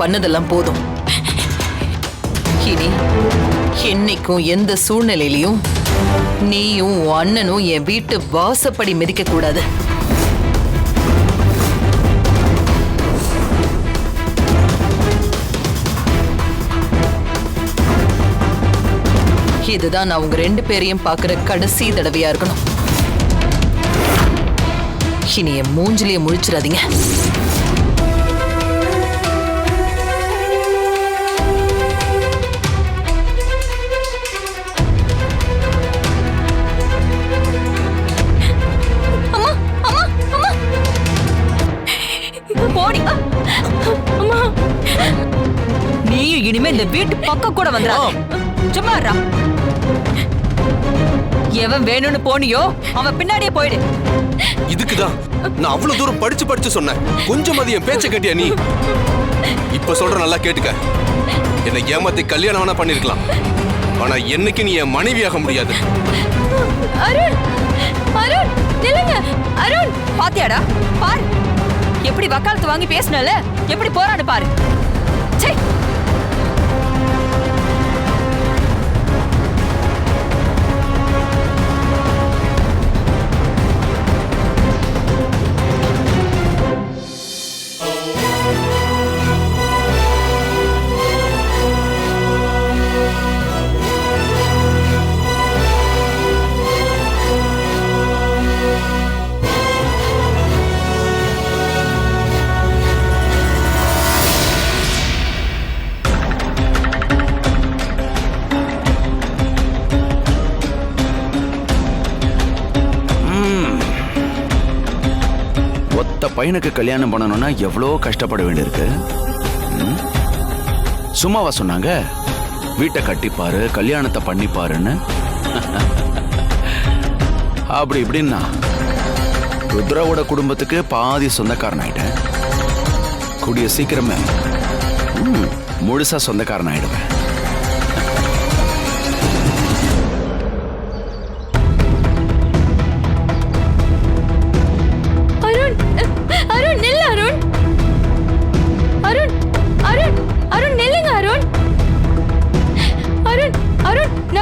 பண்ணதெல்லாம் போதும். இனி என்னைக்கும் எந்த சூழ்நிலையிலையும் நீயும் உன் அண்ணனும் என் வீட்டு வாசப்படி மிதிக்க கூடாது இதுதான் நான் உங்க ரெண்டு பேரையும் பார்க்குற கடைசி தடவையா இருக்கணும். இனி என் மூஞ்சிலேயே முழிச்சிடாதீங்க. வீட்டு பக்கம் கூட வந்துடாத சும்மா இருடா. எவன் வேணும்னு போனியோ அவன் பின்னாடியே போயிடு. இதுக்குதான். நான் அவ்வளவு தூரம் படிச்சு படிச்சு சொன்னேன். கொஞ்சம் அது என் பேச்ச கேட்டியா நீ? இப்ப சொல்ற நல்லா கேட்டுக்க. என்னை ஏமாத்தி கல்யாணம் வேணா பண்ணிருக்கலாம். ஆனா என்னைக்கு நீ என் மனைவியாக முடியாது? அருண் அருண் நில்லுங்க. அருண். பாத்தியாடா? பாரு. எப்படி வக்காலத்து வாங்கி பேசினல? எப்படி போறான்னு பாரு. பையனுக்கு கல்யாணம் பண்ணணும்னா எவ்வளோ கஷ்டப்பட வேண்டியிருக்கு? சும்மாவா சொன்னாங்க? வீட்டை கட்டிப்பாரு கல்யாணத்தை பண்ணிப்பாருன்னு. அப்படி இப்படின்னா ருத்ராவோட குடும்பத்துக்கு பாதி சொந்தக்காரன் ஆயிட்டேன் கூடிய சீக்கிரமே முழுசா சொந்தக்காரன் ஆயிடுவேன்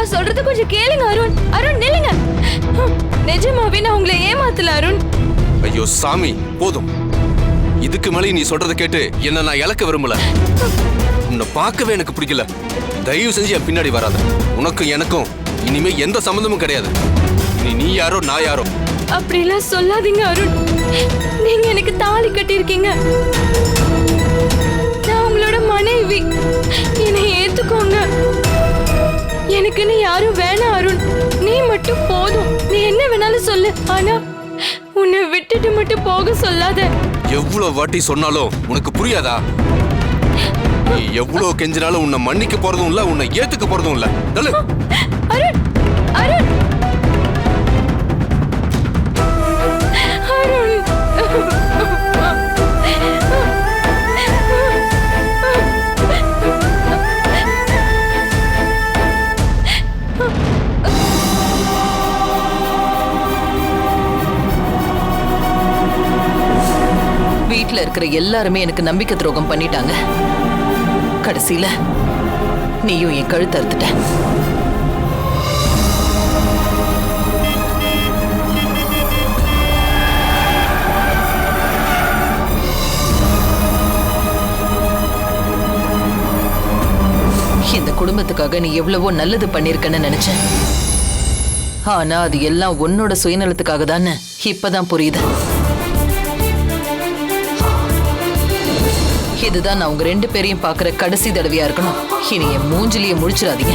நான் சொல்றது கொஞ்சம் கேளுங்க அருண். அருண் நில்லுங்க. நிஜமாவே நான் உங்களை ஏமாத்தல அருண். ஐயோ சாமி போதும். இதுக்கு மேலே நீ சொல்றத கேட்டு என்ன நான் இழக்க விரும்பல. உன்னை பார்க்கவே எனக்கு பிடிக்கல. தயவு செஞ்சு என் பின்னாடி வராத. உனக்கும் எனக்கும் இனிமே எந்த சம்மந்தமும் கிடையாது. நீ நீ யாரோ நான் யாரோ? அப்படிலாம் சொல்லாதீங்க அருண். நீங்க எனக்கு தாலி கட்டியிருக்கீங்க. நான் உங்களோட மனைவி. என்னை ஏத்துக்கோங்க. எனக்குன்னு யாரும் வேணாம் அருண். நீ மட்டும் போதும். நீ என்ன வேணாலும் சொல்லு. ஆனா உன்னை விட்டுட்டு மட்டும் போக சொல்லாத. எவ்வளவு வாட்டி சொன்னாலும் உனக்கு புரியாதா? நீ எவ்வளவு கெஞ்சினாலும் உன்னை மன்னிக்க போறதும் இல்ல உன்னை ஏத்துக்க போறதும் இல்ல. அருண் அருண். வீட்டில் இருக்கிற எல்லாருமே எனக்கு நம்பிக்கை துரோகம் பண்ணிட்டாங்க. கடைசியில் நீயும் என் கழுத்து அறுத்துட்ட. இந்த குடும்பத்துக்காக நீ எவ்வளவோ நல்லது பண்ணிருக்கன்னு நினைச்சேன். ஆனா அது எல்லாம் உன்னோட சுயநலத்துக்காக தானே இப்பதான் புரியுது. இதுதான் நான் உங்க ரெண்டு பேரையும் பாக்குற கடைசி தடவையா இருக்கணும். இனி என் மூஞ்சிலேயே முடிச்சிடாதீங்க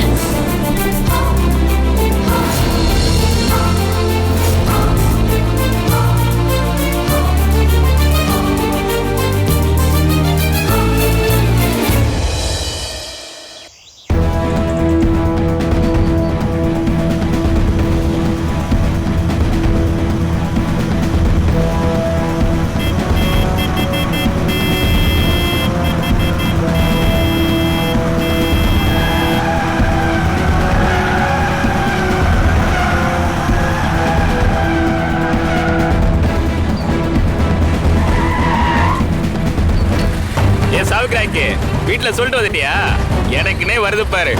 வீட்ல சொல்லிட்டு வந்துட்டியா? எனக்குனே வருது பாரு.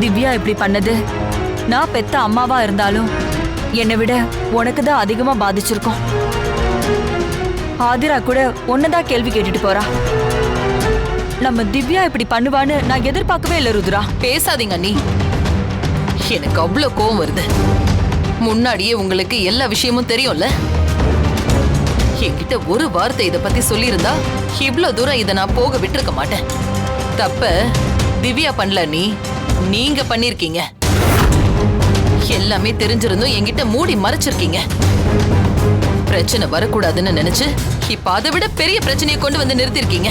திவ்யா இப்படி பண்ணது? நான் பெத்த அம்மாவா இருந்தாலும் என்னை விட உனக்கு தான் அதிகமா பாதிச்சிருக்கோம். ஆதிரா கூட ஒன்னதான் கேள்வி கேட்டுட்டு போறா. நம்ம திவ்யா இப்படி பண்ணுவான்னு நான் எதிர்பார்க்கவே இல்லை ருத்ரா. பேசாதீங்க நீ எனக்கு அவ்வளோ கோவம் வருது. முன்னாடியே உங்களுக்கு எல்லா விஷயமும் தெரியும்ல? என்கிட்ட ஒரு வார்த்தை இதை பத்தி சொல்லியிருந்தா இவ்வளோ தூரம் இதை நான் போக விட்டிருக்க மாட்டேன். தப்ப திவ்யா பண்ணல நீ நீங்க பண்ணிருக்கீங்க. எல்லாமே தெரிஞ்சிருந்தும் என்கிட்ட மூடி மறைச்சிருக்கீங்க. பிரச்சனை வரக்கூடாதுன்னு நினைச்சு இப்ப அதை விட பெரிய பிரச்சனையை கொண்டு வந்து நிறுத்திருக்கீங்க.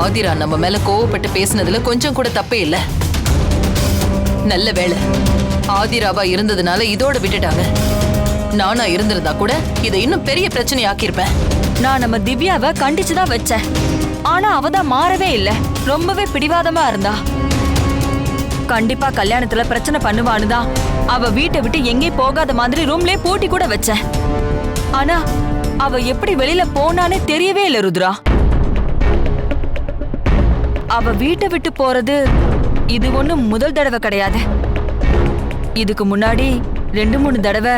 ஆதிரா நம்ம மேல கோவப்பட்டு பேசுனதுல கொஞ்சம் கூட தப்பே இல்ல. நல்ல வேளை. ஆதிராவா இருந்ததுனால இதோட விட்டுட்டாங்க. நானா இருந்திருந்தா கூட இதை இன்னும் பெரிய பிரச்சனை ஆக்கியிருப்பேன். நான் நம்ம திவ்யாவை கண்டிச்சு தான் வச்சேன். ஆனா அவ தான் மாறவே இல்ல. ரொம்பவே பிடிவாதமா இருந்தா. கண்டிப்பா கல்யாணத்துல பிரச்சனை பண்ணுவான்னு தான். அவ வீட்டை விட்டு எங்கேயும் போகாத மாதிரி ரூம்லயே பூட்டி கூட வச்சேன் ஆனா அவ எப்படி வெளியில போனானே தெரியவே இல்ல ருத்ரா. அவ வீட்டை விட்டு போறது இது ஒண்ணும் முதல் தடவை கிடையாது. இதுக்கு முன்னாடி ரெண்டு மூணு தடவை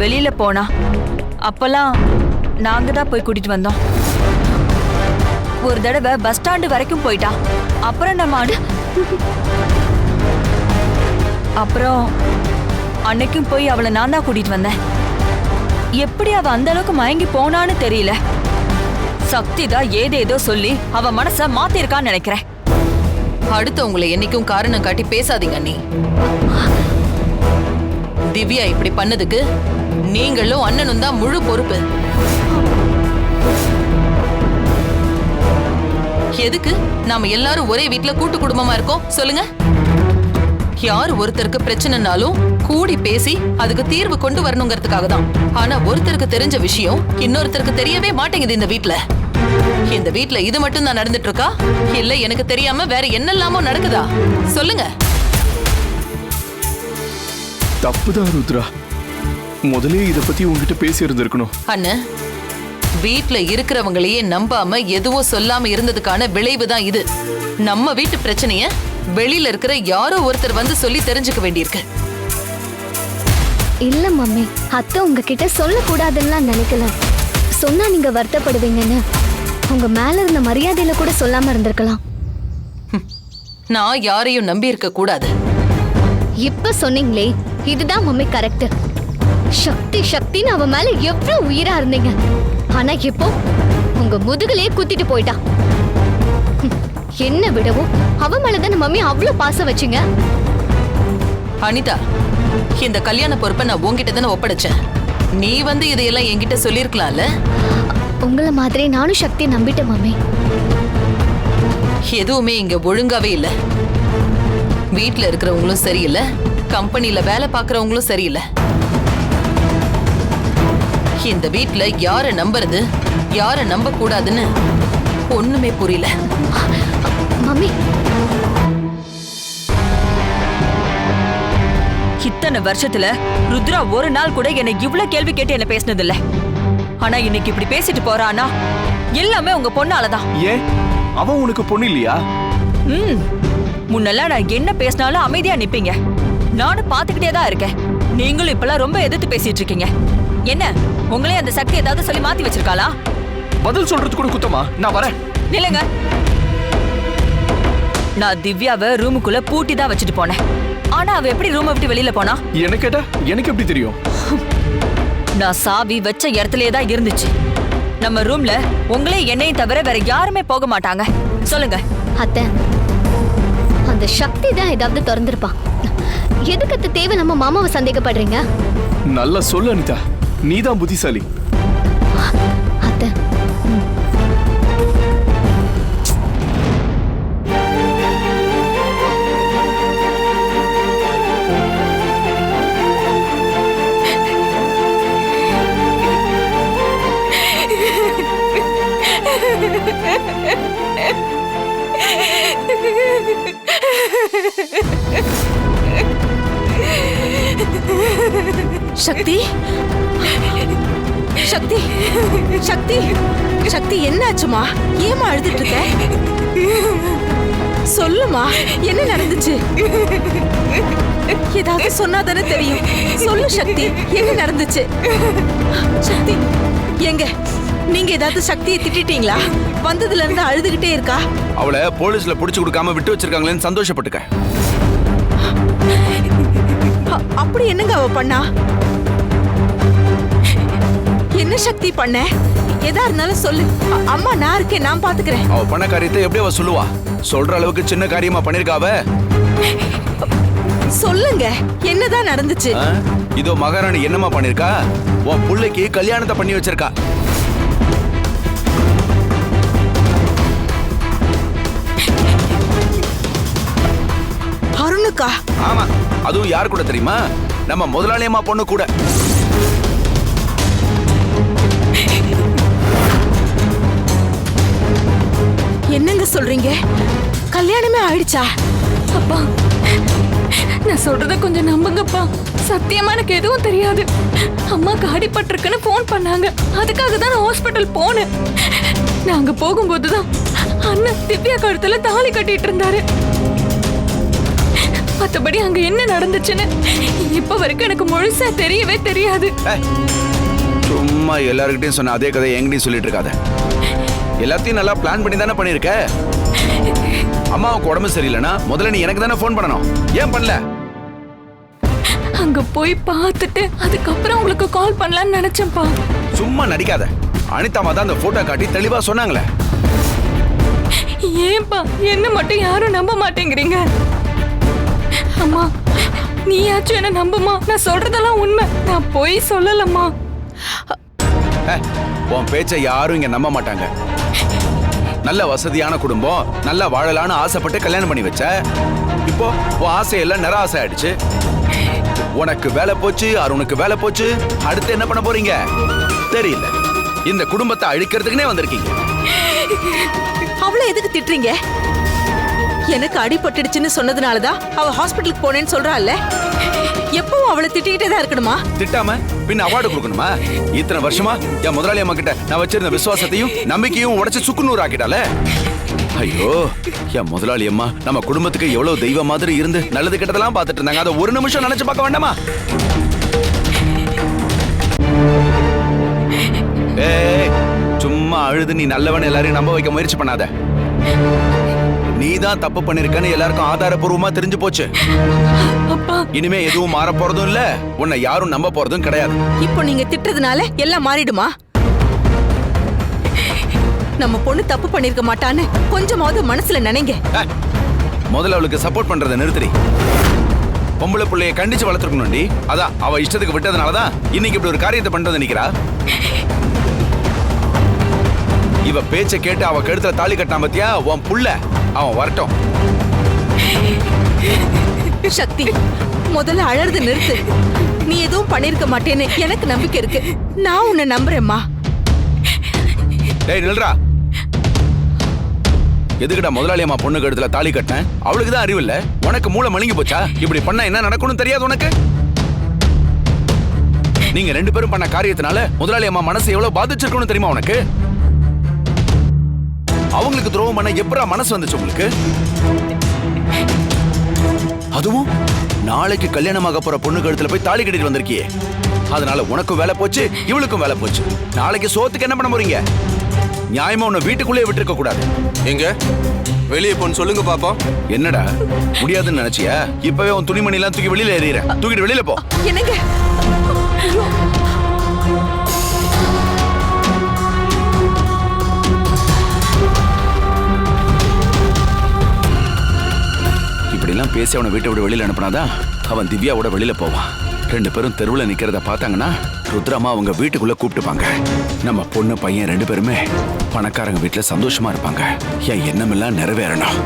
வெளியில போனா. அப்பெல்லாம் நாங்க தான் போய் கூட்டிட்டு வந்தோம். ஒரு தடவை பஸ் ஸ்டாண்டு வரைக்கும் போயிட்டா. அப்புறம் நம்ம அனு அப்புறம் அன்னைக்கும் போய் அவளை நான் தான் கூட்டிட்டு வந்தேன். எப்படி அவ அந்த அளவுக்கு மயங்கி போனான்னு தெரியல. சக்தி தான் ஏதேதோ சொல்லி அவ மனச மாத்திருக்கான்னு நினைக்கிறேன். அடுத்தவங்களை என்னைக்கும் காரணம் காட்டி பேசாதீங்க நீ திவ்யா இப்படி பண்ணதுக்கு நீங்களும் அண்ணனும் தான் முழு பொறுப்பு. எதுக்கு? நாம எல்லாரும் ஒரே வீட்டுல கூட்டு குடும்பமா இருக்கோம். சொல்லுங்க. யார் ஒருத்தருக்கு பிரச்சனைனாலும் கூடி பேசி அதுக்கு தீர்வு கொண்டு வரணுங்கிறதுக்காக தான் ஆனா ஒருத்தருக்கு தெரிஞ்ச விஷயம் இன்னொருத்தருக்கு தெரியவே மாட்டேங்குது இந்த வீட்ல. இந்த வீட்ல இது மட்டும் தான் நடந்துட்டு இருக்கா இல்ல எனக்கு தெரியாம வேற என்னெல்லாமோ நடக்குதா? சொல்லுங்க. தப்புதான் ருத்ரா. முதலே இத பத்தி உங்ககிட்ட பேசி இருந்திருக்கணும் அண்ணன் வீட்ல இருக்கிறவங்களையே நம்பாம எதுவும் சொல்லாம இருந்ததுக்கான விளைவு தான் இது. நம்ம வீட்டு பிரச்சனைய வெளியில இருக்கிற யாரோ ஒருத்தர் வந்து சொல்லி தெரிஞ்சுக்க வேண்டியிருக்கு. இல்ல மம்மி அத்தை உங்ககிட்ட சொல்லக்கூடாதுன்னு நினைக்கல. சொன்னா நீங்க வருத்தப்படுவீங்கன்னு. உங்க மேல இருந்த மரியாதையில கூட சொல்லாம இருந்திருக்கலாம். நான் யாரையும் நம்பி இருக்க கூடாது. இப்ப சொன்னீங்களே இதுதான் மம்மி கரெக்ட். சக்தி சக்தின்னு அவ மேல எவ்வளவு உயிரா இருந்தீங்க. ஆனா இப்போ உங்க முதுகுலயே குத்திட்டு போயிட்டா. ஹம், என்ன விடவும்? அவ மேலதானே மம்மி அவ்வளவு பாசம் வச்சீங்க. அனிதா இந்த கல்யாண பொறுப்பை நான் உன்கிட்ட தானே ஒப்படைச்சேன். நீ வந்து இதையெல்லாம் என்கிட்ட சொல்லியிருக்கலாம்ல? உங்களை மாதிரி நானும் சக்தியை நம்பிட்டேன் மம்மி. எதுவுமே இங்க ஒழுங்காவே இல்ல. வீட்ல இருக்கிறவங்களும் சரியில்லை. கம்பெனில வேலை பார்க்கறவங்களும் சரியில்லை. இந்த வீட்ல யார நம்புறது? யார நம்ப கூடாதுன்னு ஒண்ணுமே புரியல. மம்மி இத்தனை வருஷத்துல ருத்ரா ஒரு நாள் கூட என்னை இவ்ளோ கேள்வி கேட்டு என்ன பேசினது இல்ல ஆனா இன்னைக்கு இப்படி பேசிட்டு போறானா எல்லாமே உங்க பொண்ணாலதான். ஏன்? அவன் உனக்கு பொண்ணு இல்லையா? ம். முன்னெல்லாம் நான் என்ன பேசினாலும் அமைதியா நிப்பீங்க. நானும் பாத்துக்கிட்டே தான் இருக்கேன். நீங்களும் இப்பெல்லாம் ரொம்ப எதிர்த்து பேசிட்டு இருக்கீங்க. என்ன உங்களே அந்த சக்தி ஏதாவது சொல்லி மாத்தி வச்சிருக்காளா? பதில் சொல்றது கூட குத்தமா? நான் வரேன். நில்லுங்க. நான் திவ்யாவை ரூமுக்குள்ள பூட்டி தான் வச்சுட்டு போனேன். ஆனா அவ எப்படி ரூமை விட்டு வெளியில போனா? என்ன கேட்டா? எனக்கு எப்படி தெரியும்? நான் சாவி வச்ச இடத்துலயே தான் இருந்துச்சு. நம்ம ரூம்ல உங்களே என்னையும் தவிர வேற யாருமே போக மாட்டாங்க. சொல்லுங்க. அத்தை அந்த சக்தி தான் ஏதாவது திறந்திருப்பான் எதுக்கு அத்தை தேவை நம்ம மாமாவை சந்தேகப்படுறீங்க? நல்லா சொல்லு அனிதா. நீதான் புத்திசாலி. சக்தி? சக்தி சக்தி சக்தி என்னாச்சுமா? ஏமா அழுதுட்டு இருக்க? சொல்லுமா என்ன நடந்துச்சு? ஏதாவது சொன்னாதானே தெரியும். சொல்லு சக்தி என்ன நடந்துச்சு? சக்தி எங்க? நீங்க ஏதாவது சக்தியை திட்டிட்டீங்களா? வந்ததுல இருந்து அழுதுகிட்டே இருக்கா? அவளை போலீஸ்ல புடிச்சு கொடுக்காம விட்டு வச்சிருக்காங்களேன்னு சந்தோஷப்பட்டுக்க. அப்படி என்னங்க அவ பண்ணா? என்ன சக்தி பண்ண? எதா இருந்தாலும் சொல்லு. அம்மா நான் இருக்கேன் நான் பாத்துக்கிறேன். அவ பண்ண காரியத்தை எப்படி அவ சொல்லுவா? சொல்ற அளவுக்கு சின்ன காரியமா பண்ணிருக்காவ சொல்லுங்க என்னதான் நடந்துச்சு? இதோ மகாராணி என்னமா பண்ணிருக்கா? உன் புள்ளைக்கு கல்யாணத்தை பண்ணி வச்சிருக்கா. அருணுக்கா ஆமா. அதுவும் யார் கூட தெரியுமா? நம்ம முதலாளியம்மா பொண்ணு கூட. என்னங்க சொல்றீங்க? கல்யாணமே ஆயிடுச்சா? அப்பா நான் சொல்றத கொஞ்சம் நம்புங்கப்பா. சத்தியமா எனக்கு எதுவும் தெரியாது. அம்மாக்கு அடிபட்டிருக்குன்னு ஃபோன் பண்ணாங்க. அதுக்காக தான் நான் ஹாஸ்பிட்டல் போனேன். நாங்க போகும்போது தான் அண்ணன் திவ்யா கழுத்துல தாலி கட்டிட்டு இருந்தாரு. மத்தபடி அங்க என்ன நடந்துச்சுன்னு இப்ப வரைக்கும் எனக்கு முழுசா தெரியவே தெரியாது. சும்மா எல்லாருக்கிட்டையும் சொன்ன அதே கதை என்கிட்டயும் சொல்லிட்டு இருக்காத. எல்லாத்தையும் நல்லா பிளான் பண்ணி தானே பண்ணிருக்க அம்மாவுக்கு உடம்பு சரியில்லைன்னா முதல்ல நீ எனக்கு தானே ஃபோன் பண்ணணும். ஏன் பண்ணல? அங்க போய் பார்த்துட்டு அதுக்கப்புறம் உங்களுக்கு கால் பண்ணலாம்னு நினைச்சேன்ப்பா. சும்மா நடிக்காத. அனிதாமா தான் அந்த போட்டோ காட்டி தெளிவா சொன்னாங்களே. ஏன்பா என்ன மட்டும் யாரும் நம்ப மாட்டேங்கிறீங்க? அம்மா நீயாச்சும் என்ன நம்புமா? நான் சொல்றதெல்லாம் உண்மை. நான் போய் சொல்லலம்மா. உன் பேச்சை யாரும் இங்க நம்ப மாட்டாங்க. நல்ல வசதியான குடும்பம் நல்லா வாழலான்னு ஆசைப்பட்டு கல்யாணம் பண்ணி வச்ச. இப்போ உன் ஆசையெல்லாம் நிற ஆசை ஆயிடுச்சு உனக்கு வேலை போச்சு அருணுக்கு வேலை போச்சு அடுத்து என்ன பண்ண போறீங்க? தெரியல. இந்த குடும்பத்தை அழிக்கிறதுக்குனே வந்திருக்கீங்க. அவளை எதுக்கு திட்டுறீங்க? எனக்கு அடிபட்டுடுச்சுன்னு சொன்னதுனாலதான் அவ ஹாஸ்பிட்டலுக்கு போனேன்னு சொல்றாள்ல. எப்பவும் அவளை திட்டிக்கிட்டே தான் இருக்கணுமா? திட்டாம? பின்ன அவார்டு கொடுக்கணுமா? இத்தனை வருஷமா என் முதலாளி அம்மா கிட்ட நான் வச்சிருந்த விசுவாசத்தையும் நம்பிக்கையும் உடைச்சு சுக்குநூறு ஆக்கிட்டால ஐயோ என் முதலாளி அம்மா நம்ம குடும்பத்துக்கு எவ்வளவு தெய்வ மாதிரி இருந்து நல்லது கெட்டதெல்லாம் பார்த்துட்டு இருந்தாங்க. அதை ஒரு நிமிஷம் நினைச்சு பார்க்க வேண்டாமா? ஏய் சும்மா அழுது நீ நல்லவன் எல்லாரையும் நம்ப வைக்க முயற்சி பண்ணாத. நீ தான் தப்பு பண்ணிருக்கன்னு எல்லாருக்கும் ஆதாரபூர்வமா தெரிஞ்சு போச்சு. அப்பா. இனிமே எதுவும் மாற போறதும் இல்ல. உன்னை யாரும் நம்ப போறதும் கிடையாது. இப்போ நீங்க திட்டுறதுனால எல்லாம் மாறிடுமா? நம்ம பொண்ணு தப்பு பண்ணிருக்க மாட்டான்னு கொஞ்சமாவது மனசுல நினைங்க. முதல்ல அவளுக்கு சப்போர்ட் பண்றதை நிறுத்துடி. பொம்பளை புள்ளைய கண்டிச்சு வளர்த்துருக்கணும்டி. அதான் அவ இஷ்டத்துக்கு விட்டதுனாலதான் இன்னைக்கு இப்படி ஒரு காரியத்தை பண்றது நிக்கிறா? இவ பேச்ச கேட்டு அவ கழுத்துல தாலி கட்டாம பத்தியா? உன் புள்ள. அவன் வரட்டும். சக்தி முதல்ல அழறது நிறுத்து. நீ எதுவும் பண்ணிருக்க மாட்டேன்னு எனக்கு நம்பிக்கை இருக்கு. நான் உன்னை நம்புறேம்மா. டேய் நில்றா. எதுக்குடா முதலாளி அம்மா பொண்ணு கழுத்துல தாலி கட்டினேன்? அவளுக்கு தான் அறிவு இல்ல. உனக்கு மூளை மழுங்கி போச்சா? இப்படி பண்ணா என்ன நடக்கும்னு தெரியாது உனக்கு? நீங்க ரெண்டு பேரும் பண்ண காரியத்தினால முதலாளி அம்மா மனசு எவ்வளவு பாதிச்சிருக்கும்னு தெரியுமா உனக்கு? அவங்களுக்கு துரோகம் பண்ண எப்பரா மனசு வந்துச்சு உங்களுக்கு? அதுவும் நாளைக்கு கல்யாணமாக போற பொண்ணு கழுத்துல போய் தாலி கட்டிட்டு வந்திருக்கியே. அதனால உனக்கும் வேலை போச்சு இவளுக்கும் வேலை போச்சு. நாளைக்கு சோத்துக்கு என்ன பண்ண போறீங்க? நியாயமா உன்னை வீட்டுக்குள்ளே விட்டுருக்க கூடாது. எங்க? வெளியே போன்னு சொல்லுங்க பாப்போம். என்னடா முடியாதுன்னு நினைச்சியா? இப்பவே உன் துணிமணி எல்லாம் தூக்கி வெளியில எறிகிற தூக்கிட்டு வெளியில போ. என்னங்க? எல்லாம் பேசி அவனை வீட்டை விட வெளியில் அனுப்புனாதான் அவன் திவ்யாவோட வெளியில போவான். ரெண்டு பேரும் தெருவில் நிக்கிறத பார்த்தாங்கன்னா ருத்ராமா அவங்க வீட்டுக்குள்ள கூப்பிட்டுப்பாங்க. நம்ம பொண்ணு பையன் ரெண்டு பேருமே பணக்காரங்க வீட்டில் சந்தோஷமா இருப்பாங்க. என் எண்ணமெல்லாம் நிறைவேறணும்.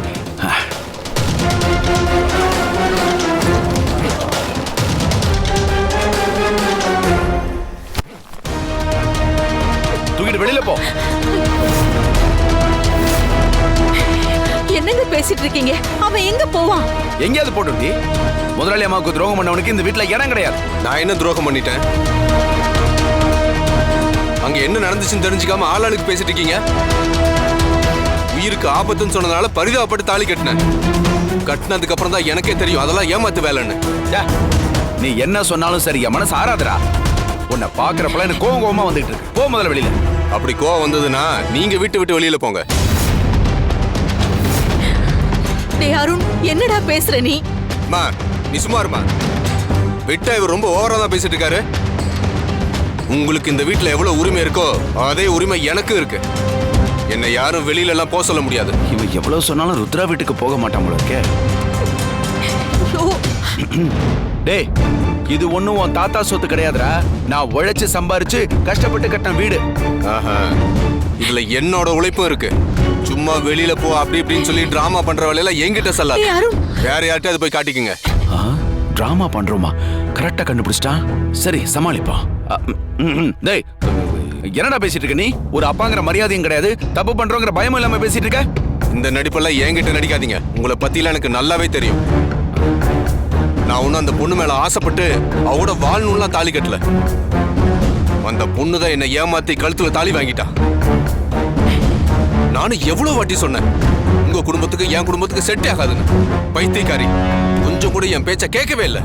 பேசிட்டு இருக்கீங்க? அவன் எங்க போவான்? எங்கேயாவது போட்டுட்டி முதலாளி அம்மாவுக்கு துரோகம் பண்ணவனுக்கு இந்த வீட்டுல இடம் கிடையாது. நான் என்ன துரோகம் பண்ணிட்டேன்? அங்க என்ன நடந்துச்சுன்னு தெரிஞ்சுக்காம ஆளாளுக்கு பேசிட்டு இருக்கீங்க? உயிருக்கு ஆபத்துன்னு சொன்னதுனால பரிதாபப்பட்டு தாலி கட்டினேன். கட்டினதுக்கு அப்புறம் தான் எனக்கே தெரியும் அதெல்லாம் ஏமாத்து வேலைன்னு. நீ என்ன சொன்னாலும் சரி என் மனசு ஆறாதடா. உன்னை பாக்குறப்பல எனக்கு கோவம் கோவமா வந்துட்டு இருக்கு. போ முதல்ல வெளியில. அப்படி கோவம் வந்ததுன்னா நீங்க வீட்டு விட்டு வெளியில போங்க. டேய் அருண்? என்னடா பேசுற நீ? மா நீ சும்மா இருமா. விட்டா இவர் ரொம்ப ஓவரா தான் பேசிட்டு இருக்காரு. உங்களுக்கு இந்த வீட்ல எவ்வளவு உரிமை இருக்கோ அதே உரிமை எனக்கு இருக்கு. என்னை யாரும் வெளியில எல்லாம் போக சொல்ல முடியாது. இவன் எவ்வளவு சொன்னாலும் ருத்ரா வீட்டுக்கு போக மாட்டான் ஐயோ. டேய் இது ஒண்ணும் உன் தாத்தா சொத்து கிடையாதுடா. நான் உழைச்சு சம்பாரிச்சு கஷ்டப்பட்டு கட்டின வீடு. ஆஹா. இதுல என்னோட உழைப்பும் இருக்கு. சும்மா வெளியில போ அப்படி இப்படின்னு சொல்லி டிராமா பண்ற வேலையில என்கிட்ட சொல்லாது. ஏய், அருண். வேற யார்கிட்டயாவது போய் காட்டிக்குங்க. டிராமா பண்றோமா? கரெக்டா கண்டுபிடிச்சிட்டான் சரி சமாளிப்போம். அ, ம், ம், டேய் என்னடா பேசிட்டு இருக்க நீ? ஒரு அப்பாங்கிற மரியாதையும் கிடையாது. தப்பு பண்றோங்கிற பயமும் இல்லாம பேசிட்டு இருக்க? இந்த நடிப்பெல்லாம் என்கிட்ட நடிக்காதீங்க. உங்களை பத்திலாம் எனக்கு நல்லாவே தெரியும். நான் ஒன்னும் அந்த பொண்ணு மேல ஆசைப்பட்டு அவட வாழணும்லாம் தாலி கட்டல. அந்த பொண்ணு தான் என்னை ஏமாத்தி கழுத்துல தாலி வாங்கிட்டா. நானும் எவ்வளவு வாட்டி சொன்னேன் உங்க குடும்பத்துக்கு என் குடும்பத்துக்கு செட் ஆகாதுன்னு. பைத்தியக்காரி கொஞ்சம் கூட என் பேச்ச கேட்கவே இல்லை.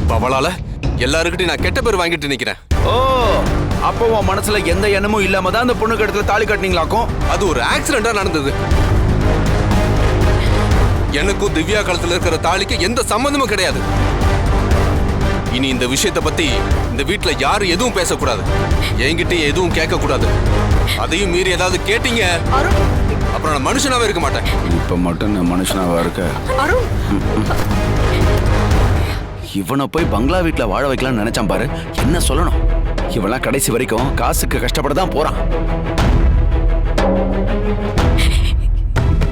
இப்ப அவளால எல்லாருக்கிட்டையும் நான் கெட்ட பேர் வாங்கிட்டு நிக்கிறேன். ஓ அப்போ உன் மனசுல எந்த எண்ணமும் இல்லாம தான் அந்த பொண்ணுக்கு இடத்துல தாலி கட்டினீங்களாக்கும்? அது ஒரு ஆக்சிடென்டா நடந்தது. எனக்கும் திவ்யா காலத்துல இருக்கிற தாலிக்கு எந்த சம்பந்தமும் கிடையாது. இனி இந்த விஷயத்தை பத்தி இந்த வீட்ல யாரும் எதுவும் பேசக்கூடாது. என்கிட்டயும் எதுவும் கேட்க கூடாது அதையும் மீறி ஏதாவது கேட்டீங்க? அப்புறம் நான் மனுஷனாவே இருக்க மாட்டேன். இப்ப மட்டும் நான் மனுஷனாவா இருக்க? இவனை போய் பங்களா வீட்ல வாழ வைக்கலாம்னு நினைச்சான் பாரு. என்ன சொல்லணும்? இவெல்லாம் கடைசி வரைக்கும் காசுக்கு கஷ்டப்பட தான் போறான்.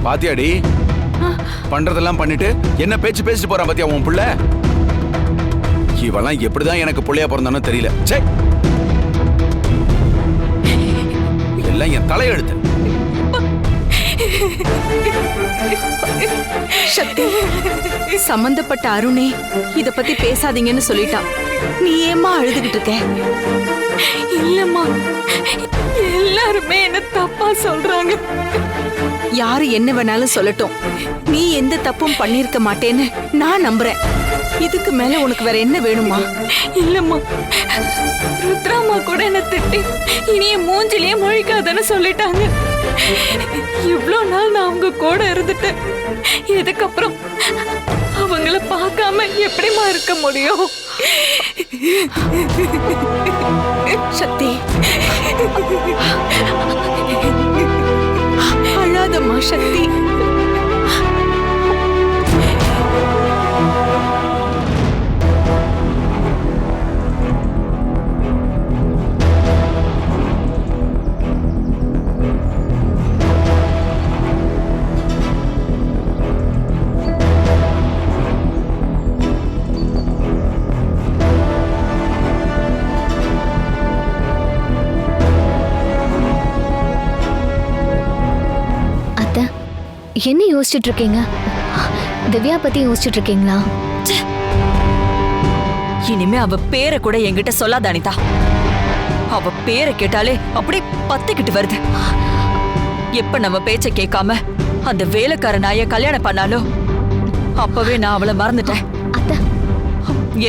பாத்தியாடி? பண்றதெல்லாம் பண்ணிட்டு என்ன பேச்சு பேசிட்டு போறான் பாத்தியா உன் புள்ள? இவெல்லாம் எப்படிதான் எனக்கு புள்ளையா பிறந்தானோ தெரியல. ச்சே! எல்லாம் என் தலையெழுத்து. சக்தி சம்பந்தப்பட்ட அருணே இத பத்தி பேசாதீங்கன்னு சொல்லிட்டான். நீ ஏமா அழுதுகிட்டு இருக்க? இல்லம்மா. எல்லாருமே என்ன தப்பா சொல்றாங்க. யாரு என்ன வேணாலும் சொல்லட்டும். நீ எந்த தப்பும் பண்ணிருக்க மாட்டேன்னு நான் நம்புறேன். இதுக்கு மேல உனக்கு வேற என்ன வேணுமா? இல்லம்மா. ருத்ராமா கூட என்ன திட்டி இனிய மூஞ்சிலேயே முழிக்காதன்னு சொல்லிட்டாங்க. இவ்ளோ நாள் நான் அவங்க கூட இருந்துட்டேன். இதுக்கப்புறம் அவங்கள பார்க்காம எப்படிம்மா இருக்க முடியும்? சக்தி அழாதம்மா சக்தி. அத்தை என்ன யோசிச்சுட்டு இருக்கீங்க திவ்யா பத்தி யோசிச்சுட்டு இருக்கீங்களா இனிமே அவ பேரை கூட என்கிட்ட சொல்லாத அனிதா. அவ பேரை கேட்டாலே அப்படியே பத்துக்கிட்டு வருது. எப்ப நம்ம பேச்ச கேட்காம அந்த வேலைக்கார நாய கல்யாணம் பண்ணாலோ அப்பவே நான் அவளை மறந்துட்டேன்.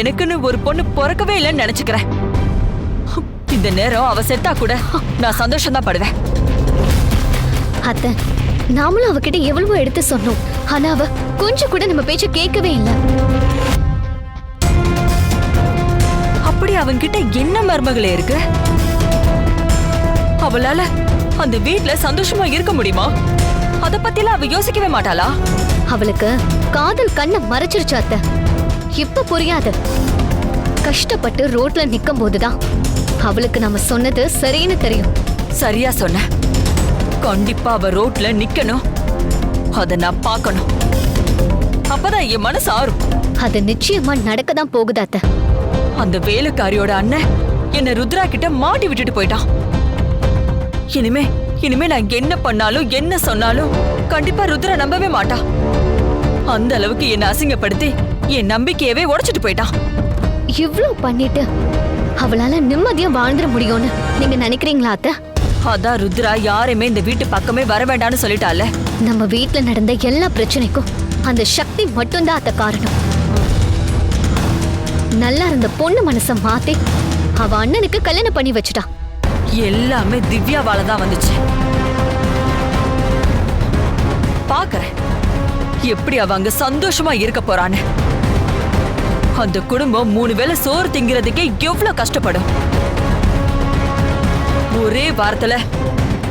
எனக்குன்னு ஒரு பொண்ணு பிறக்கவே இல்லைன்னு நினைச்சுக்கிறேன். இந்த நேரம் அவ செத்தா கூட நான் சந்தோஷம் தான் படுவேன். அத்தை நாமளும் அவகிட்ட எவ்வளவோ எடுத்து சொன்னோம். ஆனா அவ கொஞ்சம் கூட நம்ம பேச்ச கேட்கவே இல்லை. அப்படி அவன்கிட்ட என்ன மருமகளே இருக்கு? அவளால அந்த வீட்ல சந்தோஷமா இருக்க முடியுமா? அத பத்திலாம் அவ யோசிக்கவே மாட்டாளா? அவளுக்கு காதல் கண்ணை மறைச்சிருச்சு அத்தை. இப்ப புரியாது. கஷ்டப்பட்டு ரோட்ல நிக்கும் போதுதான் அவளுக்கு நம்ம சொன்னது சரின்னு தெரியும். சரியா சொன்ன. கண்டிப்பா அவ ரோட்ல நிக்கணும். அத நான் பார்க்கணும். அப்பதான் என் மனசு ஆறும். அது நிச்சயமா நடக்க தான் போகுது அத்தை. அந்த வேலைக்காரியோட அண்ணன் என்ன ருத்ரா கிட்ட மாட்டி விட்டுட்டு போயிட்டான். இனிமே இனிமே நான் என்ன பண்ணாலும் என்ன சொன்னாலும் கண்டிப்பா ருத்ரா நம்பவே மாட்டா. அந்த அளவுக்கு என்ன அசிங்கப்படுத்தி என் நம்பிக்கையவே உடைச்சிட்டு போயிட்டான். இவ்ளோ பண்ணிட்டு அவளால நிம்மதியா வாழ்ந்துட முடியும்னு நீங்க நினைக்கிறீங்களா அத்தை? அதான் ருத்ரா யாரையுமே இந்த வீட்டு பக்கமே வர வேண்டாம்னு சொல்லிட்டால நம்ம வீட்ல நடந்த எல்லா பிரச்சனைக்கும் அந்த சக்தி மட்டும்தான் அத்த காரணம். நல்லா இருந்த பொண்ணு மனச மாத்தி அவ அண்ணனுக்கு கல்யாணம் பண்ணி வச்சுட்டான் எல்லாமே திவ்யாவால தான் வந்துச்சு. பாக்குறேன். எப்படி அவ அங்க சந்தோஷமா இருக்க போறான்னு. அந்த குடும்பம் மூணு வேளை சோறு திங்கிறதுக்கே எவ்வளவு கஷ்டப்படும். ஒரே வாரத்துல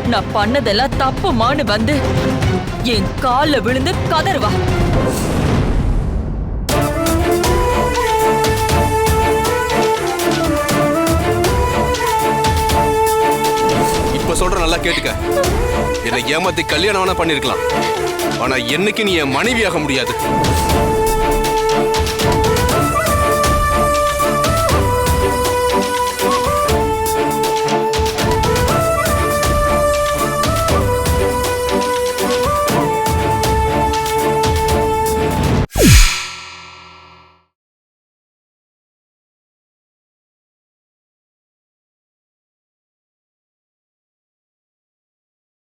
நான் பண்ணதெல்லாம் தப்புமான்னு வந்து என் கால விழுந்து கதறுவா. இப்ப சொல்ற நல்லா கேட்டுக்க. என்னை ஏமாத்தி கல்யாணம் பண்ணிருக்கலாம். ஆனா என்னைக்கு நீ என் மனைவியாக முடியாது?